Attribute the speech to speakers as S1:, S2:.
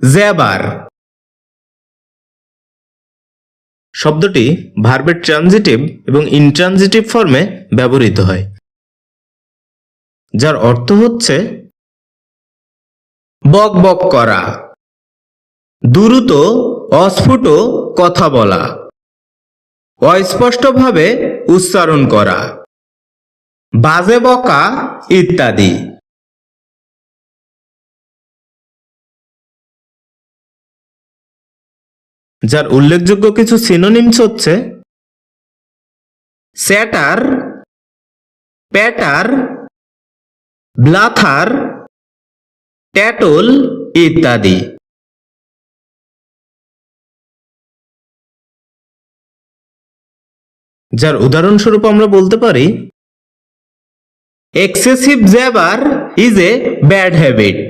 S1: জ্যাবার শব্দটি ভার্বের ট্রানজিটিভ এবং ইনট্রানজিটিভ ফর্মে ব্যবহৃত হয়, যার অর্থ হচ্ছে বক বক করা, দ্রুত, অস্ফুট কথা বলা, অস্পষ্টভাবে উচ্চারণ করা, বাজে বকা ইত্যাদি। যার উল্লেখযোগ্য কিছু সিনোনিমস হচ্ছে স্যাটার, প্যাটার, ব্লাথার, ট্যাটল ইত্যাদি। যার উদাহরণস্বরূপ আমরা বলতে পারি excessive jabber is a bad habit